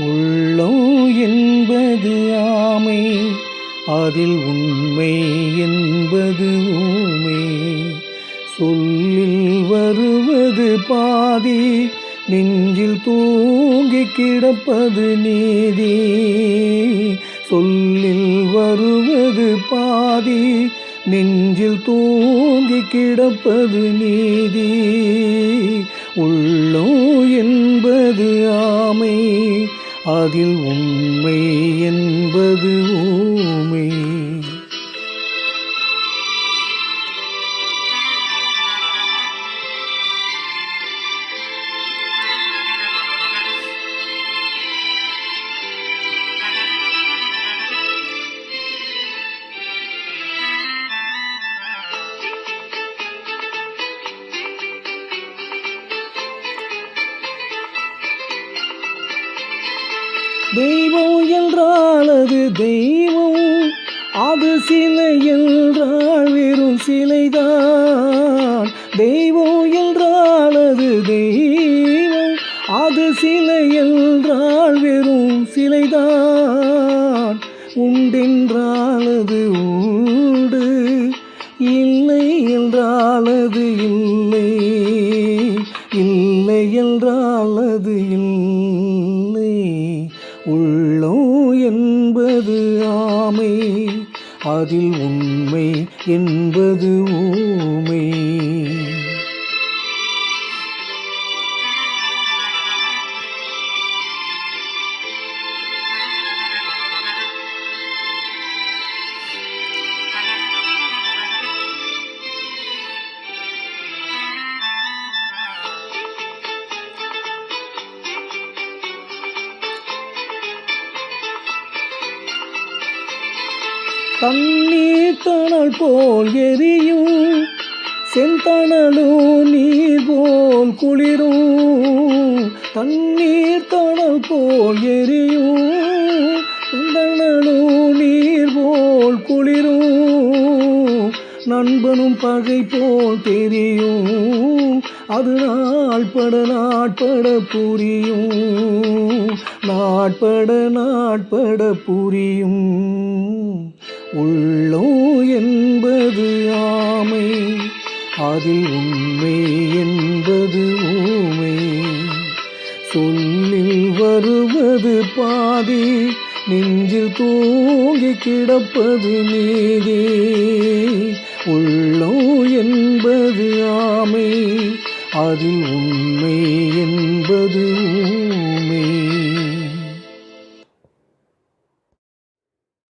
உள்ளோ என்பது ஆமை அதில் உண்மை என்பது ஊமை. சொல்லில் வருவது பாதி நெஞ்சில் தூங்கி கிடப்பது நீதி. சொல்லில் வருவது பாதி நெஞ்சில் தூங்கி கிடப்பது நீதி. உள்ளோ என்பது ஆமை அதில் உண்மை என்பது ஊமை. தெய்வம் என்றால் அது தெய்வம். அது சிலை என்றால் வெறும் சிலைதான். தெய்வம் என்றால் அது தெய்வம். அது சிலை என்றால் வெறும் சிலைதான். உண்டென்றால் அது உண்டு. இல்லை என்றால் அது இல்லை. இல்லை என்றால் அது இல்லை. உள்ளம் என்பது ஆமை அதில் உண்மை என்பது ஊமை. தண்ணீர் தணல் போல் எரியும் செந்தணலும் நீர் போல் குளிரும். தண்ணீர் தணல் போல் எரியும் செந்தணலும் நீர் போல் குளிரும். நண்பனும் பகை போல் தெரியும் அது நாட்பட நாட்பட புரியும். நாட்பட நாட்பட புரியும். உள்ளோ என்பது ஆமை அதில் உண்மை என்பது ஊமை. சொல்லில் வருவது பாதி நெஞ்சில் தூங்கி கிடப்பது நீதி உள்ளோ என்பது ஆமை அதில் உண்மை என்பது ஊமை.